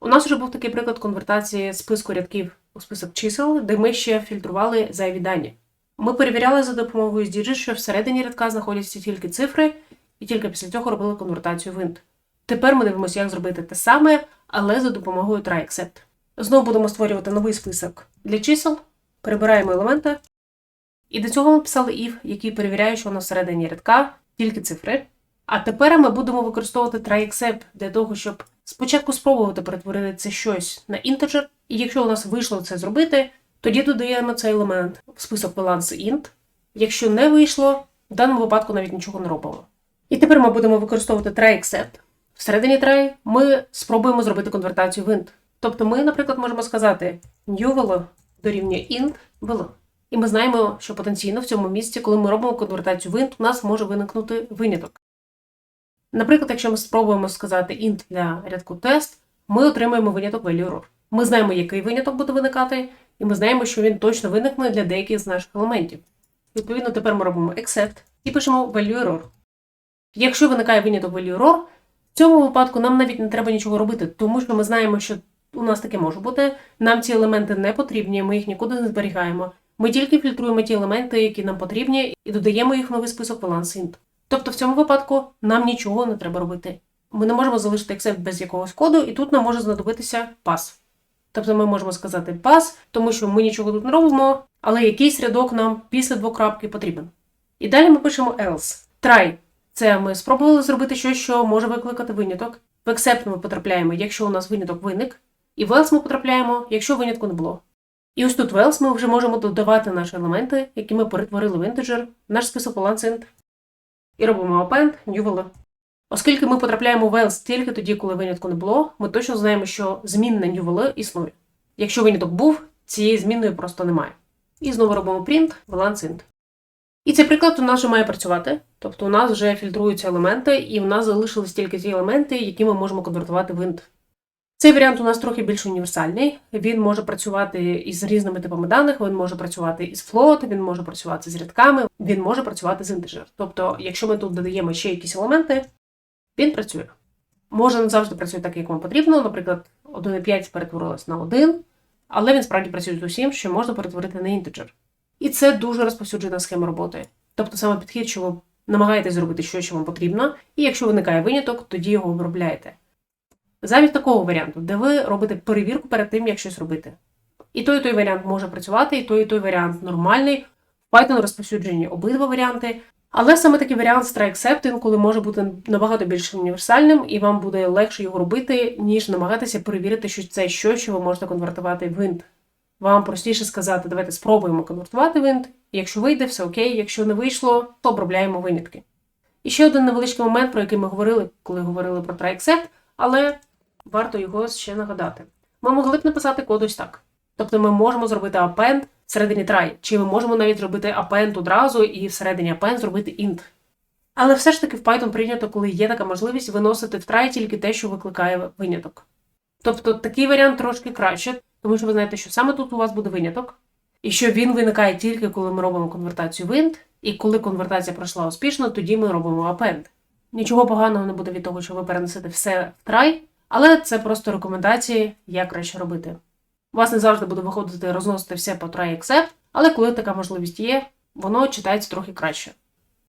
У нас вже був такий приклад конвертації списку рядків у список чисел, де ми ще фільтрували зайві дані. Ми перевіряли за допомогою Digit, що всередині рядка знаходяться тільки цифри, і тільки після цього робили конвертацію в int. Тепер ми дивимося, як зробити те саме, але за допомогою try-except. Знову будемо створювати новий список для чисел, перебираємо елементи. І до цього ми писали if, який перевіряє, що у нас всередині рядка тільки цифри. А тепер ми будемо використовувати try-except для того, щоб спочатку спробувати перетворити це щось на інтеджер, і якщо у нас вийшло це зробити, тоді додаємо цей елемент в список balance int. Якщо не вийшло, в даному випадку навіть нічого не робимо. І тепер ми будемо використовувати try-except. Всередині try ми спробуємо зробити конвертацію в int. Тобто ми, наприклад, можемо сказати new value дорівнює int value. І ми знаємо, що потенційно в цьому місці, коли ми робимо конвертацію в int, у нас може виникнути виняток. Наприклад, якщо ми спробуємо сказати int для рядку тест, ми отримаємо виняток value error. Ми знаємо, який виняток буде виникати, і ми знаємо, що він точно виникне для деяких з наших елементів. Відповідно, тепер ми робимо except і пишемо value error. Якщо виникає виняток value error, в цьому випадку нам навіть не треба нічого робити, тому що ми знаємо, що у нас таке може бути. Нам ці елементи не потрібні, ми їх нікуди не зберігаємо. Ми тільки фільтруємо ті елементи, які нам потрібні, і додаємо їх в новий список balance int. Тобто в цьому випадку нам нічого не треба робити. Ми не можемо залишити except без якогось коду, і тут нам може знадобитися pass. Тобто ми можемо сказати pass, тому що ми нічого тут не робимо, але якийсь рядок нам після двокрапки потрібен. І далі ми пишемо else. Try. Це ми спробували зробити щось, що може викликати виняток. В except ми потрапляємо, якщо у нас виняток виник, і в else ми потрапляємо, якщо винятку не було. І ось тут в else ми вже можемо додавати наші елементи, які ми перетворили в інтеджер, наш список int, і робимо append new. Оскільки ми потрапляємо в else тільки тоді, коли винятку не було, ми точно знаємо, що змінна new value існує. Якщо виняток був, цієї змінної просто немає. І знову робимо print balance int. І цей приклад у нас вже має працювати. Тобто у нас вже фільтруються елементи, і в нас залишились тільки ті елементи, які ми можемо конвертувати в int. Цей варіант у нас трохи більш універсальний. Він може працювати із різними типами даних, він може працювати із float, він може працювати з рядками, він може працювати з integer. Тобто, якщо ми тут додаємо ще якісь елементи, він працює. Може не завжди працює так, як вам потрібно. Наприклад, 1,5 перетворилось на 1, але він справді працює з усім, що можна перетворити на інтеджер. І це дуже розповсюджена схема роботи. Тобто саме підхід, що ви намагаєтесь зробити щось, що вам потрібно, і якщо виникає виняток, тоді його обробляєте. Замість такого варіанту, де ви робите перевірку перед тим, як щось робити. І той, і той варіант може працювати, і той, і той варіант нормальний. В Python розповсюджені обидва варіанти. Але саме такий варіант з try-except коли може бути набагато більш універсальним, і вам буде легше його робити, ніж намагатися перевірити, що це щось, що ви можете конвертувати в int. Вам простіше сказати, давайте спробуємо конвертувати в int. Якщо вийде, все окей, якщо не вийшло, то обробляємо винятки. І ще один невеличкий момент, про який ми говорили, коли говорили про try-except, але варто його ще нагадати. Ми могли б написати код ось так. Тобто ми можемо зробити append всередині try, чи ми можемо навіть зробити append одразу і всередині append зробити int. Але все ж таки в Python прийнято, коли є така можливість виносити в try тільки те, що викликає виняток. Тобто такий варіант трошки краще, тому що ви знаєте, що саме тут у вас буде виняток, і що він виникає тільки коли ми робимо конвертацію в int, і коли конвертація пройшла успішно, тоді ми робимо append. Нічого поганого не буде від того, що ви перенесете все в try, але це просто рекомендації, як краще робити. Вас не завжди буде виходити розносити все по try except, але коли така можливість є, воно читається трохи краще.